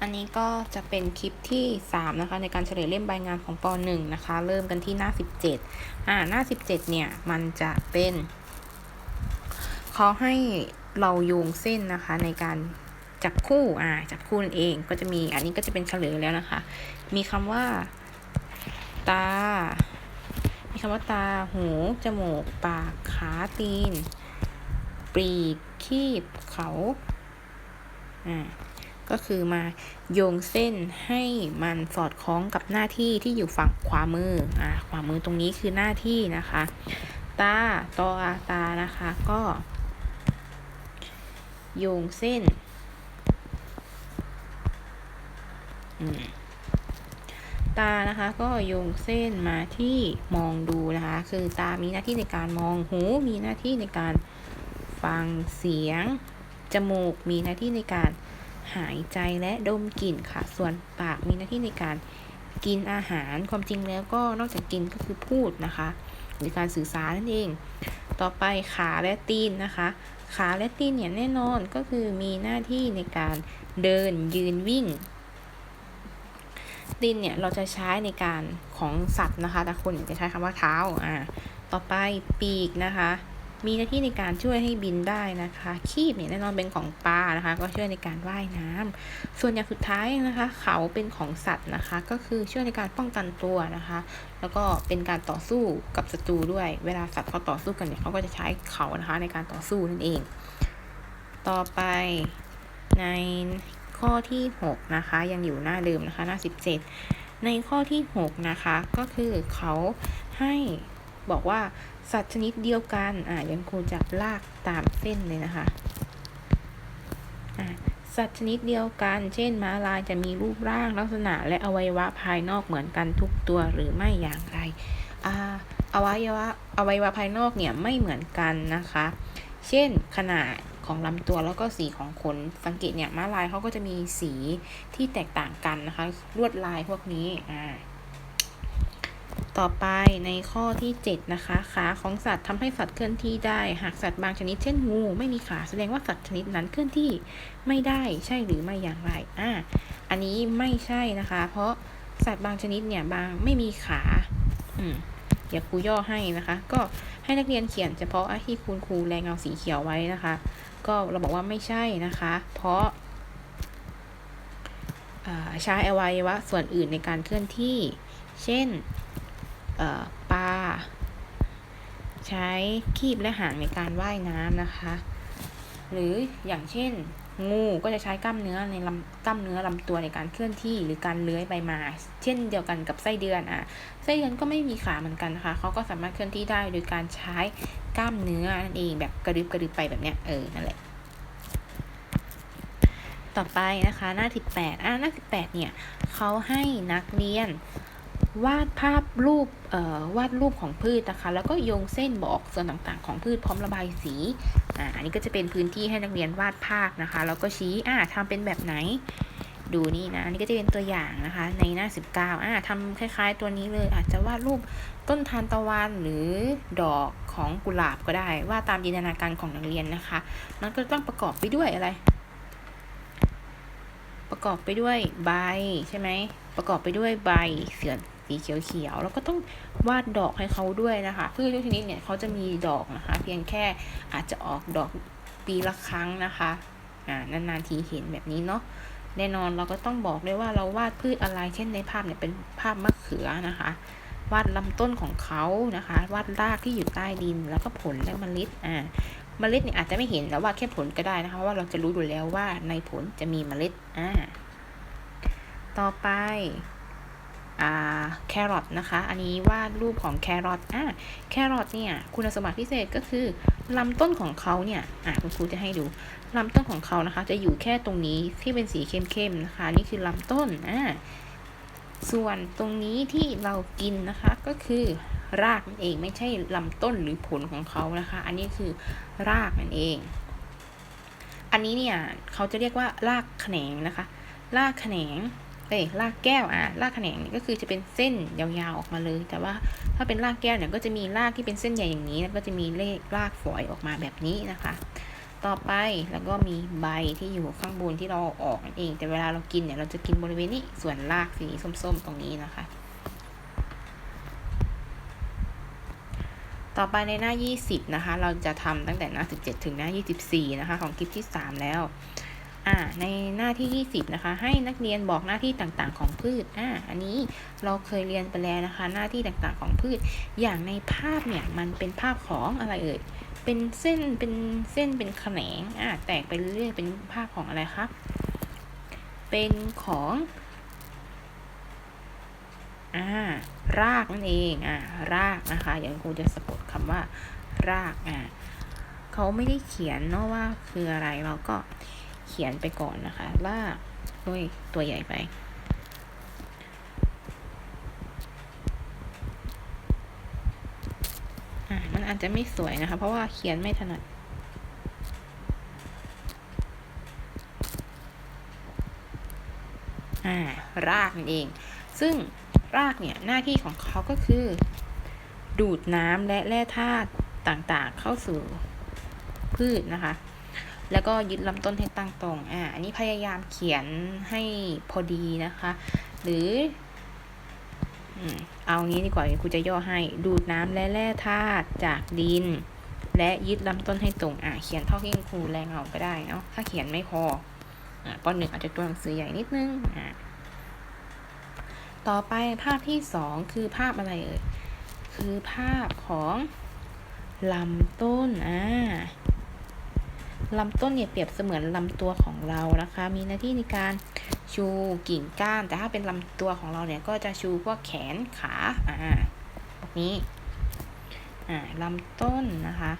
อันนี้ก็จะเป็นคลิปที่ 3 นะคะ ในการเฉลยเล่มใบงานของป .1 นะคะ เริ่มกันที่หน้า 17 อ่าหน้า 17 เนี่ย มันจะเป็นเขาให้เราโยงเส้นนะคะ ในการจับคู่อ่าจับคู่นั่นเองก็จะมีอันนี้ก็จะเป็นเฉลยแล้วนะคะ มีคำว่า ตา มีคำว่าตา หู จมูก ปาก ขาตีนปีกคีบเขาอ่า ก็คือมาโยงเส้นให้มันสอดคล้องกับหน้าที่ที่อยู่ฝั่งขวามืออ่าขวามือตรงนี้คือหน้าที่นะคะ ตาตออาตานะคะก็ โยงเส้นตานะคะก็โยงเส้นมาที่มองดูนะคะ คือตามีหน้าที่ในการมองหูมีหน้าที่ในการฟังเสียง จมูกมีหน้าที่ในการ หายใจและดมกลิ่นค่ะ ส่วนปากมีหน้าที่ในการกินอาหารความจริงแล้วก็นอกจากกินก็คือพูดนะคะ หรือการสื่อสารนั่นเอง ต่อไปขาและตีนนะคะ ขาและตีนเนี่ยแน่นอนก็คือมีหน้าที่ในการเดินยืนวิ่ง ตีนเนี่ยเราจะใช้ในการของสัตว์นะคะ แต่คนจะใช้คำว่าเท้าอ่าต่อไปปีกนะคะ มีหน้าที่ในการช่วยให้บินได้นะคะ คีบเนี่ยแน่นอนเป็นของปลานะคะ ก็ช่วยในการว่ายน้ำส่วนอย่างสุดท้ายนะคะ เขาเป็นของสัตว์นะคะ ก็คือช่วยในการป้องกันตัวนะคะ แล้วก็เป็นการต่อสู้กับศัตรูด้วย เวลาสัตว์เขาต่อสู้กันเนี่ยเขาก็จะใช้เขานะคะในการต่อสู้นั่นเอง ต่อไปในข้อที่ 6 นะคะ ยังอยู่หน้าเดิมนะคะ หน้า 17 ในข้อที่ 6 นะคะ ก็คือเขาให้ บอกว่าสัตว์ชนิดเดียวกันอ่ายังครูจะลากตามเส้นเลยนะคะสัตว์ชนิดเดียวกัน เช่น ม้าลายจะมีรูปร่างลักษณะและอวัยวะภายนอกเหมือนกันทุกตัวหรือไม่อย่างไรอาอวัยวะอวัยวะภายนอกเนี่ยไม่เหมือนกันนะคะ เช่นขนาดของลำตัวแล้วก็สีของขน สังเกตเนี่ยม้าลายเขาก็จะมีสีที่แตกต่างกันนะคะ ลวดลายพวกนี้อ่า ต่อไปในข้อที่ 7 นะคะ ขาของสัตว์ทำให้สัตว์เคลื่อนที่ได้ หากสัตว์บางชนิดเช่นงูไม่มีขาแสดงว่าสัตว์ชนิดนั้นเคลื่อนที่ไม่ได้ใช่หรือไม่อย่างไรอ่าอันนี้ไม่ใช่นะคะ เพราะสัตว์บางชนิดเนี่ยบางไม่มีขาอืมเดี๋ยวครูย่อให้นะคะ ก็ให้นักเรียนเขียนเฉพาะที่คุณครูแรงเงาสีเขียวไว้นะคะ ก็เราบอกว่าไม่ใช่นะคะ เพราะใช้อวัยวะส่วนอื่นในการเคลื่อนที่ เช่น ปลาใช้คีบและหางในการว่ายน้ำนะคะ หรืออย่างเช่น งูก็จะใช้กล้ามเนื้อในลำกล้ามเนื้อลำตัวในการเคลื่อนที่หรือการเลื้อยไปมา เช่นเดียวกันกับไส้เดือนอะไส้เดือนก็ไม่มีขาเหมือนกันนะคะเขาก็สามารถเคลื่อนที่ได้โดยการใช้กล้ามเนื้อนั่นเองแบบกระดึบกระดึบไปแบบเนี้ยเออนั่นแหละต่อไปนะคะหน้าที่แปดอะหน้าที่แปดเนี่ยเขาให้นักเรียน วาดภาพรูปวาดรูปของพืชนะคะ แล้วก็โยงเส้นบอกส่วนต่างๆ ของพืชพร้อมระบายสีอ่าอันนี้ก็จะเป็นพื้นที่ให้นักเรียนวาดภาพนะคะ แล้วก็ชี้อ่าทำเป็นแบบไหน ดูนี่นะ อันนี้ก็จะเป็นตัวอย่างนะคะ ในหน้า 19อ่าทำคล้ายๆ ตัวนี้เลย อาจจะวาดรูปต้นทานตะวันหรือดอกของกุหลาบก็ได้ วาดตามจินตนาการของนักเรียนนะคะ มันก็ต้องประกอบไปด้วยอะไร ประกอบไปด้วยใบใช่ไหมประกอบไปด้วยใบเสือนสีเขียวๆแล้วก็ต้องวาดดอกให้เขาด้วยนะคะพืชทุกชนิดเนี่ยเขาจะมีดอกนะคะ เพียงแค่อาจจะออกดอกปีละครั้งนะคะอ่านานๆทีเห็นแบบนี้เนาะแน่นอนเราก็ต้องบอกเลยว่าเราวาดพืชอะไรเช่นในภาพเนี่ยเป็นภาพมะเขือนะคะ วาดลำต้นของเขานะคะ วาดรากที่อยู่ใต้ดินแล้วก็ผลและเมล็ดอ่า เมล็ดเนี่ยอาจจะไม่เห็นแล้วว่าแค่ผลก็ได้นะคะว่าเราจะรู้อยู่แล้วว่าในผลจะมีเมล็ดอ่าต่อไปอ่าแครอทนะคะ อันนี้วาดรูปของแครอทอะแครอทเนี่ยคุณสมบัติพิเศษก็คือลำต้นของเขาเนี่ยอะคุณครูจะให้ดูลำต้นของเขานะคะ จะอยู่แค่ตรงนี้ที่เป็นสีเข้มๆนะคะ นี่คือลำต้นอะส่วนตรงนี้ที่เรากินนะคะก็คือ รากนั่นเองไม่ใช่ลำต้นหรือผลของเขานะคะ อันนี้คือรากนั่นเอง อันนี้เนี่ยเขาจะเรียกว่ารากแขนงนะคะ รากแขนงเอ้ยรากแก้วอะรากแขนงนี่ก็คือจะเป็นเส้นยาวๆออกมาเลย แต่ว่าถ้าเป็นรากแก้วเนี่ยก็จะมีรากที่เป็นเส้นใหญ่อย่างนี้ แล้วก็จะมีเลขรากฝอยออกมาแบบนี้นะคะ ต่อไปแล้วก็มีใบที่อยู่ข้างบนที่เราอาออกนั่นเอง แต่เวลาเรากินเนี่ยเราจะกินบริเวณนี้ส่วนรากสีส้มๆ ตรงนี้นะคะ ต่อไปในหน้า 20 นะคะ เราจะทำตั้งแต่หน้า 17 ถึงหน้า 24 นะคะ ของคลิปที่ 3 แล้ว อ่า ในหน้าที่ 20 นะคะ ให้นักเรียนบอกหน้าที่ต่างๆ ของพืช อ่า อันนี้เราเคยเรียนไปแล้วนะคะ หน้าที่ต่างๆ ของพืช อย่างในภาพเนี่ย มันเป็นภาพของอะไรเอ่ย เป็นเส้น เป็นเส้น เป็นแขนง อ่า แตกไปเรื่อยๆ เป็นภาพของอะไรครับ เป็นของ อ่ารากนั่นเองอ่ารากนะคะอย่างครูจะสะกดคำว่า รากอ่าเขาไม่ได้เขียนเนาะว่าคืออะไรเราก็เขียนไปก่อนนะคะ รากด้วยตัวใหญ่ไปอ่ามันอาจจะไม่สวยนะคะ เพราะว่าเขียนไม่ถนัดอ่ารากนั่นเอง ซึ่ง รากเนี่ยหน้าที่ของเขาก็คือ ดูดน้ำและแร่ธาตุต่างๆ เข้าสู่พืชนะคะ แล้วก็ยึดลำต้นให้ตั้งตรง อ่า อันนี้พยายามเขียนให้พอดีนะคะ หรืออืเอางี้ดีกว่าครูจะย่อให้ดูดน้ำและแร่ธาตุจากดิน และยึดลำต้นให้ตรง อ่าเขียนเท่าที่ครูแรงเอาก็ได้เนาะถ้าเขียนไม่พออ่าปหนึ่งอาจจะตัวหนังสือใหญ่นิดนึงอ่า ต่อไปภาพที่สองคือภาพอะไรเอ่ย คือภาพของลำต้น อ่าลำต้นเนี่ยเปรียบเสมือนลำตัวของเรานะคะ มีหน้าที่ในการชูกิ่งก้าน แต่ถ้าเป็นลำตัวของเราเนี่ยก็จะชูพวกแขนขา อ่าแบบนี้ อ่าลำต้นนะคะ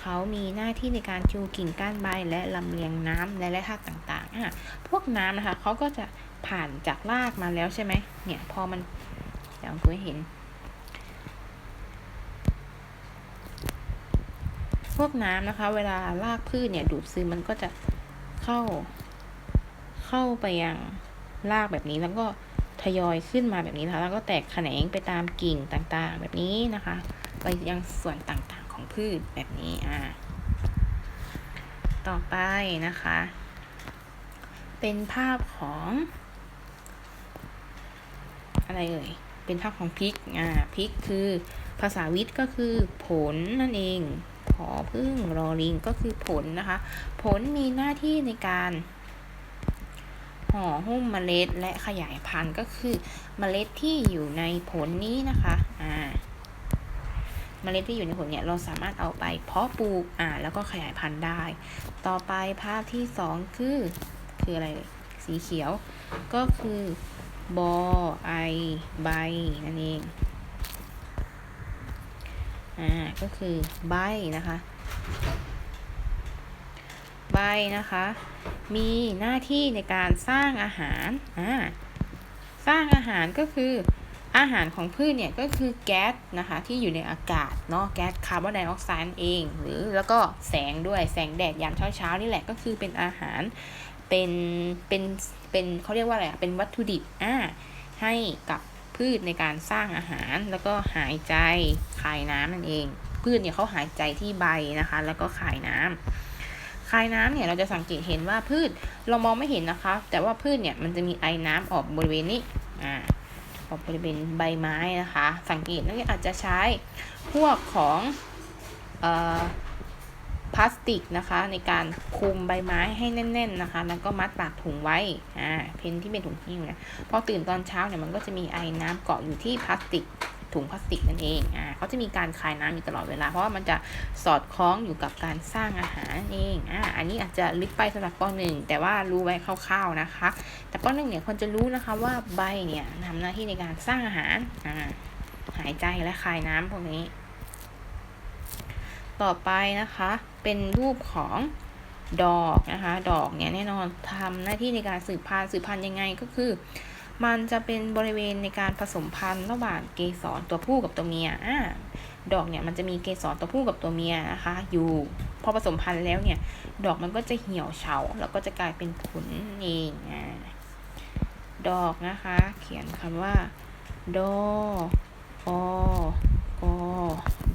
เขามีหน้าที่ในการชูกิ่งก้านใบและลำเลียงน้ำและแร่ธาตุต่างๆอ่าพวกน้ำนะคะเขาก็จะ ผ่านจากรากมาแล้วใช่ไหมเนี่ยพอมันเดี๋ยวคุณเห็น พวกน้ำนะคะ เวลารากพืชเนี่ย ดูดซึมมันก็จะเข้า เข้าไปยังรากแบบนี้แล้วก็ทยอยขึ้นมาแบบนี้นะคะ แล้วก็แตกแขนงไปตามกิ่งต่างๆ แบบนี้นะคะ ไปยังส่วนต่างๆของพืชแบบนี้อ่าต่อไปนะคะ เป็นภาพของ อะไรเอ่ย เป็นภาพของพิก อ่า พิกคือภาษาวิทย์ก็คือผลนั่นเอง พอพึ่งรอลิงก็คือผลนะคะ ผลมีหน้าที่ในการห่อหุ้มเมล็ดและขยายพันธุ์ก็คือเมล็ดที่อยู่ในผลนี้นะคะ อ่า เมล็ดที่อยู่ในผลเนี่ยเราสามารถเอาไปเพาะปลูก อ่า แล้วก็ขยายพันธุ์ได้ ต่อไปภาพที่สองคือ คืออะไร สีเขียว ก็คือ บอไอใบนั่นเอง อ่า ก็คือใบนะคะใบนะคะ มีหน้าที่ในการสร้างอาหาร อ่า สร้างอาหารก็คืออาหารของพืชเนี่ยก็คือแก๊สนะคะที่อยู่ในอากาศเนาะแก๊สคาร์บอนไดออกไซด์เอง หรือแล้วก็แสงด้วยแสงแดดยามเช้าๆนี่แหละก็คือเป็นอาหาร เป็นเป็นเป็นเขาเรียกว่าอะไรเป็นวัตถุดิบอ่าให้กับพืชในการสร้างอาหารแล้วก็หายใจคายน้ำนั่นเอง พืชเนี่ยเขาหายใจที่ใบนะคะ แล้วก็คายน้ำคายน้ำเนี่ยเราจะสังเกตเห็นว่าพืชเรามองไม่เห็นนะคะ แต่ว่าพืชเนี่ยมันจะมีไอน้ำออกบริเวณนี้อ่าออกบริเวณใบไม้นะคะ สังเกตนักเรียนอาจจะใช้พวกของเอ่อ พลาสติกนะคะ ในการคุมใบไม้ให้แน่น ๆนะคะ แล้วก็มัดปากถุงไว้อ่าเพนที่เป็นถุงหิ้วเนี่ยพอตื่นตอนเช้าเนี่ยมันก็จะมีไอ้น้ำเกาะอยู่ที่พลาสติกถุงพลาสติกนั่นเองอ่าเขาจะมีการคายน้ำอยู่ตลอดเวลา เพราะว่ามันจะสอดคล้องอยู่กับการสร้างอาหารนั่นเองอ่าอันนี้อาจจะลึกไปสำหรับปหนึ่งแต่ว่ารู้ไว้คร่าวๆนะคะ แต่ปหนึ่งเนี่ยควรจะรู้นะคะว่าใบเนี่ยทำหน้าที่ในการสร้างอาหารอ่าหายใจและคายน้ำพวกนี้ ต่อไปนะคะ เป็นรูปของดอกนะคะ ดอกเนี่ยแน่นอนทำหน้าที่ในการสืบพันธุ์สืบพันธุ์ยังไงก็คือ มันจะเป็นบริเวณในการผสมพันธุ์ระหว่างเกสรตัวผู้กับตัวเมียอ่าดอกเนี่ยมันจะมีเกสรตัวผู้กับตัวเมียนะคะ อยู่พอผสมพันธุ์แล้วเนี่ย ดอกมันก็จะเหี่ยวเฉาแล้วก็จะกลายเป็นผลเองอ่าดอกนะคะ เขียนคำว่า ดออกอ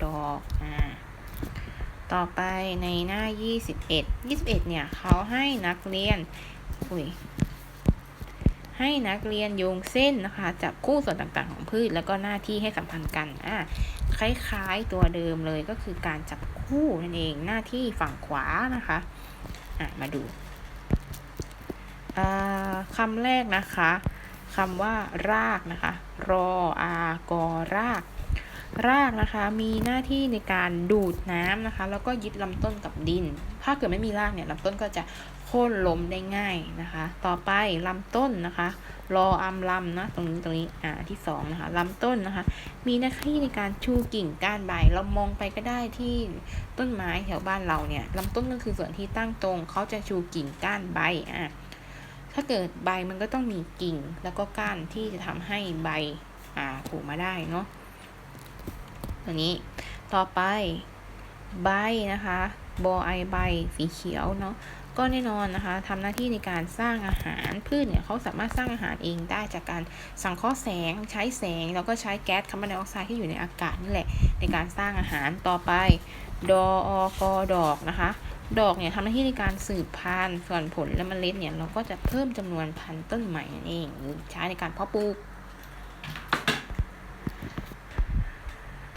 ดอก ต่อไปในหน้า 21 21 เนี่ยเขาให้นักเรียนอุ้ยให้นักเรียนโยงเส้นนะคะจับคู่ส่วนต่างๆของพืช แล้วก็หน้าที่ให้สัมพันธ์กันอ่าคล้ายๆตัวเดิมเลยก็คือการจับคู่นั่นเองหน้าที่ฝั่งขวานะคะอะมาดูคำแรกนะคะคำว่ารากนะคะ รออากอราก รากนะคะมีหน้าที่ในการดูดน้ำนะคะ แล้วก็ยึดลำต้นกับดิน ถ้าเกิดไม่มีรากเนี่ยลำต้นก็จะโค่นล้มได้ง่ายนะคะ ต่อไปลำต้นนะคะ รออมลำนะตรงนี้ตรงนี้อ่าที่สองนะคะลำต้นนะคะ มีหน้าที่ในการชูกิ่งก้านใบ เรามองไปก็ได้ที่ต้นไม้แถวบ้านเราเนี่ยลำต้นก็คือส่วนที่ตั้งตรงเขาจะชูกิ่งก้านใบอ่าถ้าเกิดใบมันก็ต้องมีกิ่งแล้วก็ก้านที่จะทำให้ใบอ่าผูกมาได้เนาะ ตัวนี้ ต่อไปใบนะคะบอไอใบสีเขียวเนาะก็แน่นอนนะคะทำหน้าที่ในการสร้างอาหารพืชเนี่ยเขาสามารถสร้างอาหารเองได้จากการสังเคราะห์แสงใช้แสง แล้วก็ใช้แก๊สคาร์บอนไดออกไซด์ที่อยู่ในอากาศนี่แหละ ในการสร้างอาหารต่อไป ดออกอดอกนะคะ ดอกเนี่ยทำหน้าที่ในการสืบพันธุ์ส่วนผลและเมล็ดเนี่ยเราก็จะเพิ่มจำนวนพันธุ์ต้นใหม่นั่นเองหรือใช้ในการเพาะปลูก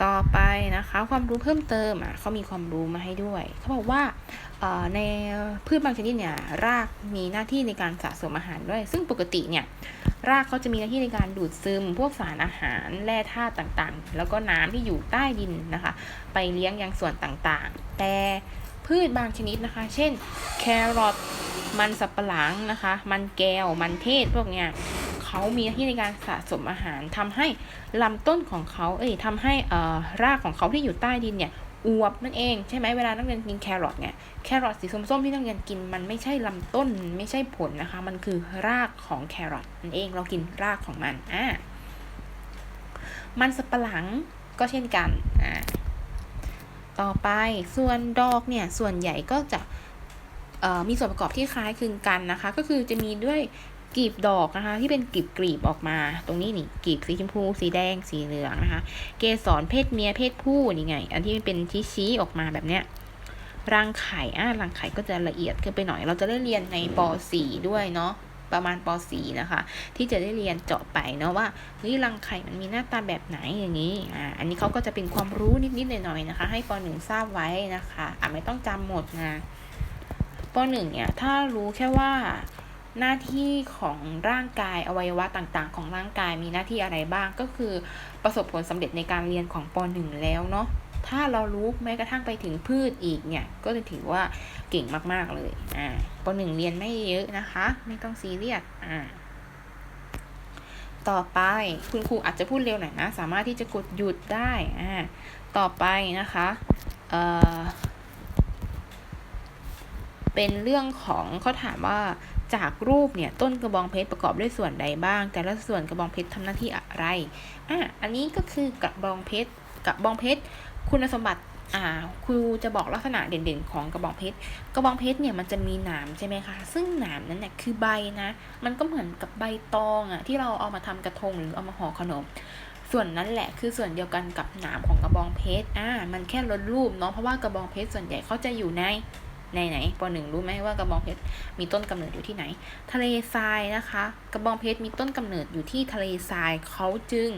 ต่อไปนะคะ ความรู้เพิ่มเติมอะเขามีความรู้มาให้ด้วย เขาบอกว่าในพืชบางชนิดเนี่ยรากมีหน้าที่ในการสะสมอาหารด้วย ซึ่งปกติเนี่ยรากเขาจะมีหน้าที่ในการดูดซึม พวกสารอาหารแร่ธาตุต่างๆ แล้วก็น้ำที่อยู่ใต้ดินนะคะ ไปเลี้ยงยังส่วนต่างๆ แต่พืชบางชนิดนะคะ เช่นแครอทมันสับปะหลังนะคะ มันแก้ว มันเทศพวกเนี้ย เขามีหน้าที่ในการสะสมอาหารทำให้ลำต้นของเขาเอ้ยทำให้เอ่อรากของเขาที่อยู่ใต้ดินเนี่ยอวบนั่นเองใช่ไหมเวลานักเรียนกินแครอทเนี่ยแครอทสีส้มๆที่นักเรียนกินมันไม่ใช่ลำต้นไม่ใช่ผลนะคะ มันคือรากของแครอทนั่นเองเรากินรากของมันอ่ามันสับปะหลังก็เช่นกันอ่าต่อไปส่วนดอกเนี่ยส่วนใหญ่ก็จะมีส่วนประกอบที่คล้ายคลึงกันนะคะ ก็คือจะมีด้วย กลีบดอกนะคะ ที่เป็นกลีบกลีบออกมา ตรงนี้นี่กลีบสีชมพู สีแดง สีเหลืองนะคะ เกสรเพศเมียเพศผู้นี่ไง อันที่เป็นชี้ชี้ออกมาแบบเนี้ยรังไข่อะรังไข่ก็จะละเอียดขึ้นไปหน่อย เราจะได้เรียนในป .4 ด้วยเนาะประมาณป .4 นะคะ ที่จะได้เรียนเจาะไปเนาะว่าเฮ้ยรังไข่มันมีหน้าตาแบบไหนอย่างนี้อ่าอันนี้เขาก็จะเป็นความรู้นิดๆหน่อยๆนะคะ ให้ป .1 ทราบไว้นะคะอะไม่ต้องจำหมดนะป .1 เนี่ยถ้ารู้แค่ว่า หน้าที่ของร่างกายอวัยวะต่างๆ ของร่างกายมีหน้าที่อะไรบ้างก็คือประสบผลสำเร็จในการเรียนของป .1 แล้วเนาะถ้าเรารู้แม้กระทั่งไปถึงพืชอีกเนี่ย ก็จะถือว่าเก่งมากๆเลยอ่าป .1 เรียนไม่เยอะนะคะ ไม่ต้องซีเรียสอ่าต่อไปคุณครูอาจจะพูดเร็วหน่อยนะ สามารถที่จะกดหยุดได้อ่าต่อไปนะคะเอ่อเป็นเรื่องของเขาถามว่า จากรูปเนี่ยต้นกระบองเพชรประกอบด้วยส่วนใดบ้าง แต่ละส่วนกระบองเพชรทำหน้าที่อะไรอะอันนี้ก็คือกระบองเพชรกระบองเพชรคุณสมบัติอ่าครูจะบอกลักษณะเด่นๆ ของกระบองเพชร กระบองเพชรเนี่ยมันจะมีหนามใช่ไหมคะ ซึ่งหนามนั้นเนี่ยคือใบนะ มันก็เหมือนกับใบตองอะที่เราเอามาทำกระทงหรือเอามาห่อขนม ส่วนนั้นแหละคือส่วนเดียวกันกับหนามของกระบองเพชร อ่า มันแค่ลดรูปเนาะ เพราะว่ากระบองเพชรส่วนใหญ่เขาจะอยู่ใน ในไหนปหนึ่งรู้ไหมว่ากระบองเพชรมีต้นกำเนิดอยู่ที่ไหน ทะเลทรายนะคะ กระบองเพชรมีต้นกำเนิดอยู่ที่ทะเลทรายเขาจึง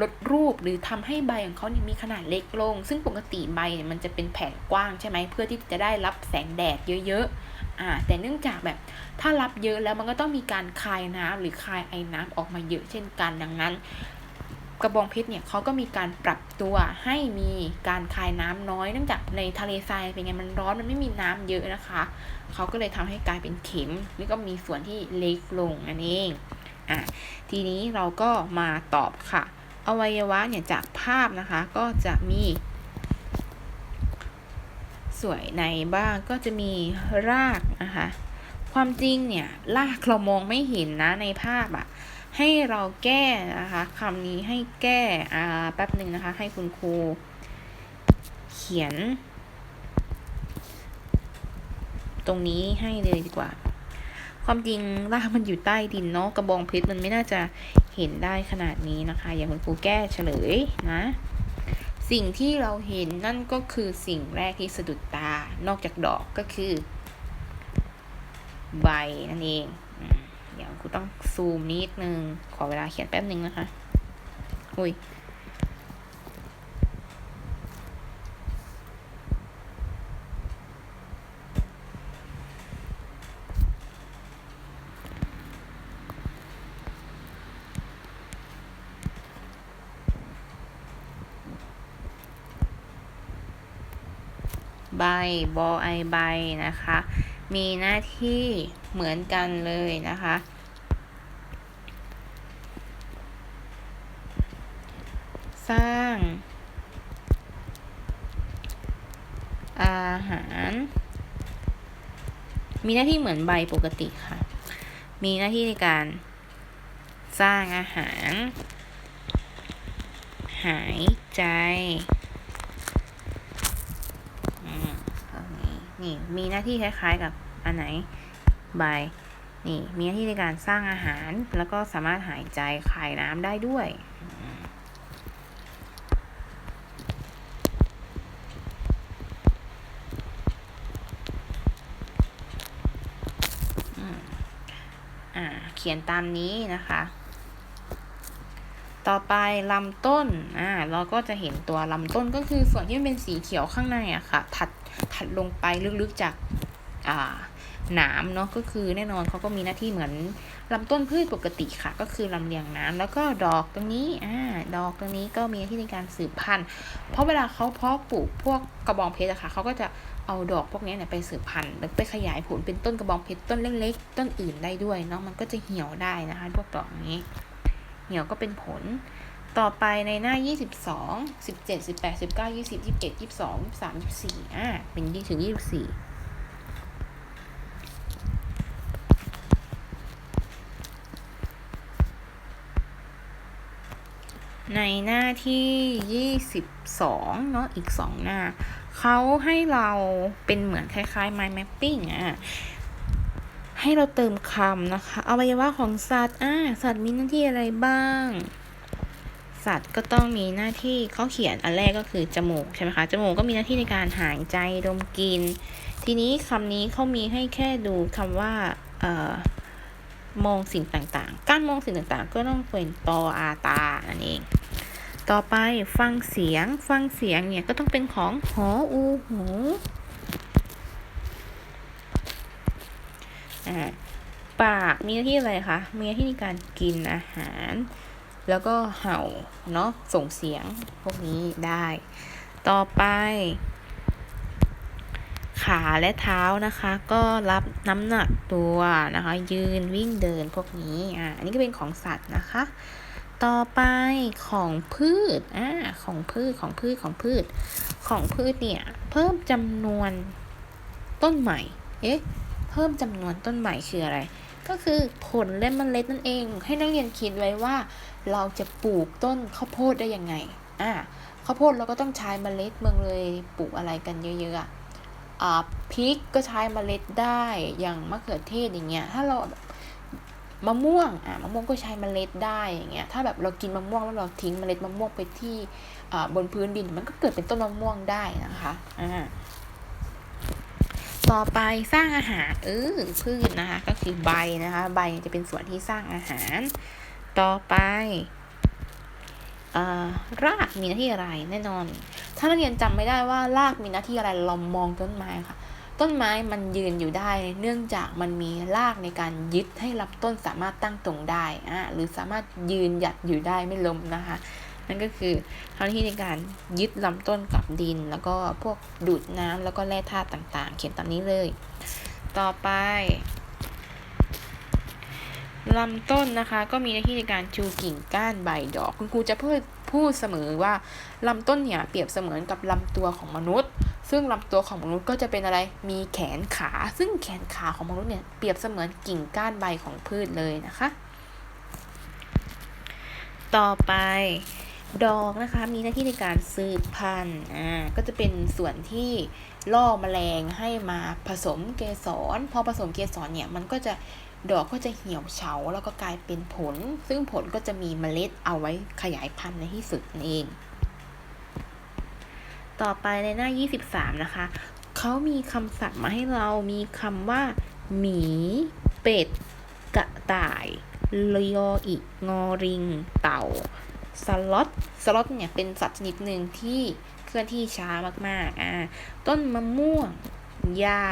ลดรูปหรือทำให้ใบของเขาเนี่ยมีขนาดเล็กลง ซึ่งปกติใบเนี่ยมันจะเป็นแผ่นกว้างใช่ไหมเพื่อที่จะได้รับแสงแดดเยอะๆอ่าแต่เนื่องจากแบบถ้ารับเยอะแล้วมันก็ต้องมีการคายน้ำหรือคายไอ้น้ำออกมาเยอะเช่นกันดังนั้น ระบองเพชรเนี่ยเขาก็มีการปรับตัวให้มีการคายน้ำน้อยเนื่องจากในทะเลทรายเป็นไงมันร้อนมันไม่มีน้ำเยอะนะคะเขาก็เลยทำให้กลายเป็นเข็มแล้วก็มีส่วนที่เล็กลงนั่นเองอะทีนี้เราก็มาตอบค่ะ อวัยวะเนี่ยจากภาพนะคะก็จะมีสวยในบ้างก็จะมีรากนะคะ ความจริงเนี่ยรากเรามองไม่เห็นนะในภาพอะ ให้เราแก้นะคะคำนี้ให้แก้อ่าแป๊บหนึ่งนะคะ ให้คุณครูเขียน ตรงนี้ให้เลยดีกว่า ความจริงรากมันอยู่ใต้ดินเนาะกระบองเพชรมันไม่น่าจะเห็นได้ขนาดนี้นะคะ อย่างคุณครูแก้เฉลยนะสิ่งที่เราเห็นนั่นก็คือสิ่งแรกที่สะดุดตานอกจากดอกก็คือ ใบนั่นเอง กูต้องซูมนิดนึง ขอเวลาเขียนแป๊บนึงนะคะ อุ้ยใบบอไอใบนะคะ มีหน้าที่เหมือนกันเลยนะคะ สร้าง อาหาร มีหน้าที่เหมือนใบปกติค่ะ มีหน้าที่ในการสร้างอาหาร หายใจนี้นี่มีหน้าที่คล้ายๆกับอันไหนใบนี่มีหน้าที่ในการสร้างอาหาร แล้วก็สามารถหายใจคายน้ำได้ด้วยอืมอืมอ่าเขียนตามนี้นะคะ ต่อไปลำต้น อ่า เราก็จะเห็นตัวลำต้นก็คือส่วนที่มันเป็นสีเขียวข้างในอะค่ะ ถัดถัดลงไปลึกๆจาก อ่า หนามเนาะก็คือแน่นอนเขาก็มีหน้าที่เหมือนลำต้นพืชปกติค่ะ ก็คือลำเลียงน้ำแล้วก็ดอกตรงนี้อ่าดอกตรงนี้ก็มีหน้าที่ในการสืบพันธุ์ เพราะเวลาเขาเพาะปลูกพวกกระบองเพชรอะค่ะเขาก็จะเอาดอกพวกนี้เนี่ยไปสืบพันธุ์แล้วไปขยายผลเป็นต้นกระบองเพชรต้นเล็กๆ ต้นอื่นได้ด้วยเนาะมันก็จะเหี่ยวได้นะคะพวกดอกนี้เหี่ยวก็เป็นผลต่อไปในหน้า 22 17 18 19 20 21 22 23 24อ่าเป็น20ถึง 24 ในหน้าที่ 22 เนาะอีก 2 หน้า เขาให้เราเป็นเหมือนคล้ายๆ mind mapping อะ ให้เราเติมคำนะคะอวัยวะของสัตว์อ่าสัตว์มีหน้าที่อะไรบ้าง สัตว์ก็ต้องมีหน้าที่เขาเขียนอันแรกก็คือจมูกใช่ไหมคะ จมูกก็มีหน้าที่ในการหายใจดมกลิน ทีนี้คำนี้เขามีให้แค่ดูคำว่า เอ่อ มองสิ่งต่างๆ การมองสิ่งต่างๆ ก็ต้องเป็นตออาตานั่นเอง ต่อไปฟังเสียง ฟังเสียงเนี่ยก็ต้องเป็นของหออูหูอ่าปากมีหน้าที่อะไรคะมีหน้าที่ในการกินอาหาร แล้วก็เห่าเนาะส่งเสียงพวกนี้ได้ ต่อไป ขาและเท้านะคะ ก็รับน้ำหนักตัวนะคะ ยืนวิ่งเดินพวกนี้อ่าอันนี้ก็เป็นของสัตว์นะคะ ต่อไปของพืชอ่าของพืชของพืชของพืช ของพืชเนี่ยเพิ่มจำนวนต้นใหม่เอ๊ะเพิ่มจำนวนต้นใหม่คืออะไร ก็คือผลและเมล็ดนั่นเอง ให้นักเรียนคิดไว้ว่า เราจะปลูกต้นข้าวโพดได้ยังไงอ่าข้าวโพดเราก็ต้องใช้เมล็ดเมืองเลยปลูกอะไรกันเยอะๆอะ พริกก็ใช้เมล็ดได้อย่างมะเขือเทศอย่างเงี้ยถ้าเราแบบมะม่วงอ่ามะม่วงก็ใช้เมล็ดได้อย่างเงี้ยถ้าแบบเรากินมะม่วงแล้วเราทิ้งเมล็ดมะม่วงไปที่บนพื้นดินมันก็เกิดเป็นต้นมะม่วงได้นะคะอ่าต่อไปสร้างอาหารเออพืชนะคะ ก็คือใบนะคะ ใบจะเป็นส่วนที่สร้างอาหาร ต่อไป รากมีหน้าที่อะไรแน่นอน ถ้านักเรียนจำไม่ได้ว่ารากมีหน้าที่อะไรเรามองต้นไม้ค่ะ ต้นไม้มันยืนอยู่ได้ เนื่องจากมันมีรากในการยึดให้ลำต้นสามารถตั้งตรงได้อะหรือสามารถยืนหยัดอยู่ได้ไม่ล้มนะคะ นั่นก็คือหน้าที่ในการยึดลำต้นกับดิน แล้วก็พวกดูดน้ำแล้วก็แร่ธาตุต่างๆ เขียนตามนี้เลย ต่อไป ลำต้นนะคะก็มีหน้าที่ในการชูกิ่งก้านใบดอก คุณครูจะพูดพูดเสมอว่าลำต้นเนี่ยเปรียบเสมือนกับลำตัวของมนุษย์ ซึ่งลำตัวของมนุษย์ก็จะเป็นอะไรมีแขนขา ซึ่งแขนขาของมนุษย์เนี่ยเปรียบเสมือนกิ่งก้านใบของพืชเลยนะคะ ต่อไปดอกนะคะมีหน้าที่ในการสืบพันธุ์อ่าก็จะเป็นส่วนที่ล่อแมลงให้มาผสมเกสรพอผสมเกสรเนี่ยมันก็จะ ดอกก็จะเหี่ยวเฉาแล้วก็กลายเป็นผล ซึ่งผลก็จะมีเมล็ดเอาไว้ขยายพันธุ์ในที่สุดนั่เอง ต่อไปในหน้า 23 นะคะ เขามีคำศัพท์มาให้เรามีคำว่า หมี เป็ด กระต่ายเลียอีงอริง เต่า สล็อต สล็อตเนี่ยเป็นสัตว์ชนิดหนึ่งที่เคลื่อนที่ช้ามากๆ อ่า ต้นมะม่วง หญ้า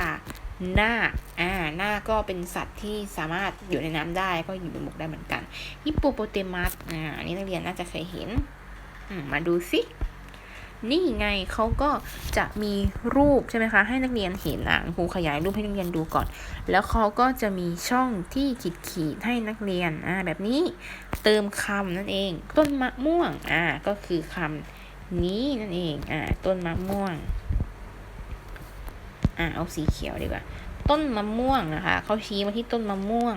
หน้าอ่าหน้าก็เป็นสัตว์ที่สามารถอยู่ในน้ำได้ก็อยู่บนบกได้เหมือนกันฮิปโปโปเตมัสอ่าอันนี้นักเรียนน่าจะเคยเห็นมาดูสินี่ไงเขาก็จะมีรูปใช่ไหมคะ ให้นักเรียนเห็นอะครูขยายรูปให้นักเรียนดูก่อน แล้วเขาก็จะมีช่องที่ขีดขีดให้นักเรียนอ่าแบบนี้เติมคำนั่นเอง ต้นมะม่วงอ่าก็คือคำนี้นั่นเองอ่าต้นมะม่วง อ่าเอาสีเขียวดีกว่า ต้นมะม่วงนะคะเขาชี้มาที่ต้นมะม่วง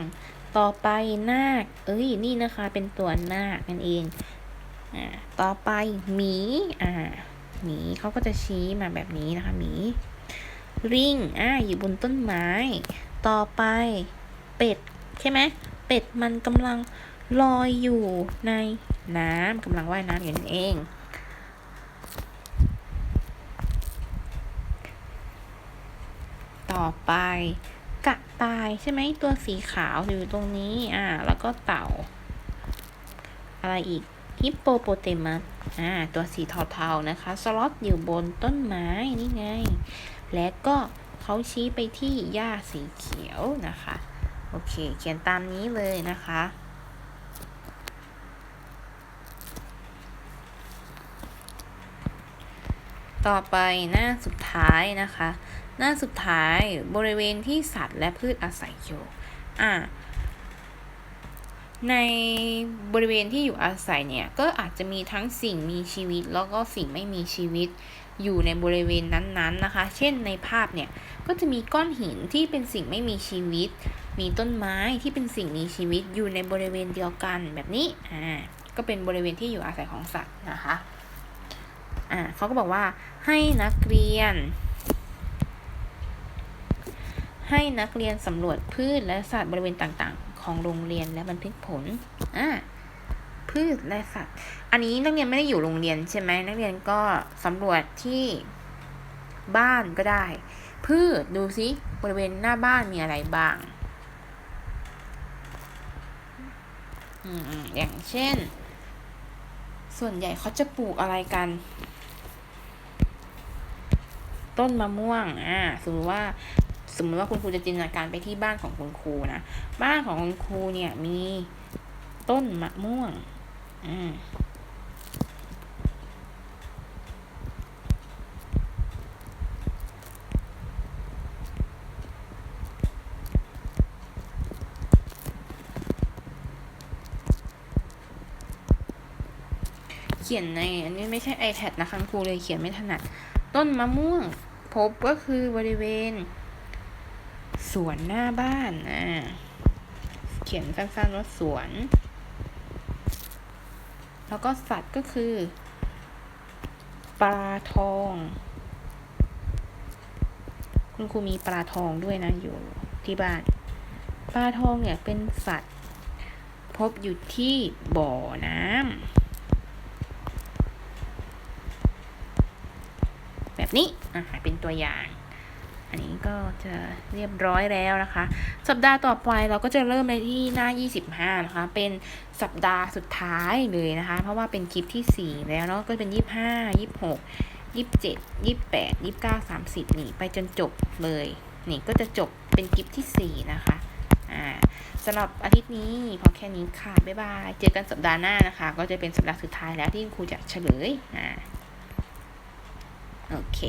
ต่อไปนาค เอ้ยนี่นะคะ เป็นตัวนาคนั่นเองอ่าต่อไปหมีอ่าหมีเขาก็จะชี้มาแบบนี้นะคะหมีลิงอ่าอยู่บนต้นไม้ ต่อไปเป็ดใช่ไหมเป็ดมันกำลังลอยอยู่ในน้ำกำลังว่ายน้ำอยู่นั่นเอง ต่อไป กระต่ายใช่ไหมตัวสีขาวอยู่ตรงนี้ อ่า แล้วก็เต่า อะไรอีกฮิปโปโปเตมัสอ่า ตัวสีเทาๆนะคะ สล็อตอยู่บนต้นไม้นี่ไง และก็เขาชี้ไปที่หญ้าสีเขียวนะคะ โอเค เขียนตามนี้เลยนะคะ ต่อไปหน้าสุดท้ายนะคะ หน้าสุดท้ายบริเวณที่สัตว์และพืชอาศัยอยู่อ่าในบริเวณที่อยู่อาศัยเนี่ยก็อาจจะมีทั้งสิ่งมีชีวิต แล้วก็สิ่งไม่มีชีวิตอยู่ในบริเวณนั้นๆนะคะ เช่นในภาพเนี่ยก็จะมีก้อนหินที่เป็นสิ่งไม่มีชีวิต มีต้นไม้ที่เป็นสิ่งมีชีวิตอยู่ในบริเวณเดียวกันแบบนี้อ่าก็เป็นบริเวณที่อยู่อาศัยของสัตว์นะคะ อ่าเขาก็บอกว่าให้นักเรียน ให้นักเรียนสำรวจพืชและสัตว์บริเวณต่างๆ ของโรงเรียนและบันทึกผลอ่าพืชและสัตว์ อันนี้นักเรียนไม่ได้อยู่โรงเรียนใช่ไหมนักเรียนก็สำรวจที่บ้านก็ได้ พืชดูซิบริเวณหน้าบ้านมีอะไรบ้างอืมๆอย่างเช่น ส่วนใหญ่เขาจะปลูกอะไรกัน ต้นมะม่วง อ่า สมมติว่า สมมติว่าคุณครูจะจินตนาการไปที่บ้านของคุณครูนะ บ้านของคุณครูเนี่ยมีต้นมะม่วง อืมเขียนในอันนี้ไม่ใช่ iPad นะคะคุณครูเลยเขียนไม่ถนัด ต้นมะม่วง พบก็คือบริเวณ สวนหน้าบ้านอ่าเขียนสั้นๆว่าสวน แล้วก็สัตว์ก็คือปลาทอง คุณครูมีปลาทองด้วยนะอยู่ที่บ้าน ปลาทองเนี่ยเป็นสัตว์ พบอยู่ที่บ่อน้ำ แบบนี้อ่าเป็นตัวอย่าง อันนี้ก็จะเรียบร้อยแล้วนะคะ สัปดาห์ต่อไปเราก็จะเริ่มในที่หน้า 25 นะคะ เป็นสัปดาห์สุดท้ายเลยนะคะ เพราะว่าเป็นคลิปที่ 4 แล้วเนาะก็เป็น 25 26 27 28 29 30 นี่ไปจนจบเลย นี่ก็จะจบเป็นคลิปที่ 4 นะคะ อ่าสำหรับอาทิตย์นี้พอแค่นี้ค่ะ บ๊ายบาย เจอกันสัปดาห์หน้านะคะ ก็จะเป็นสัปดาห์สุดท้ายแล้วที่ครูจะเฉลย อ่า โอเค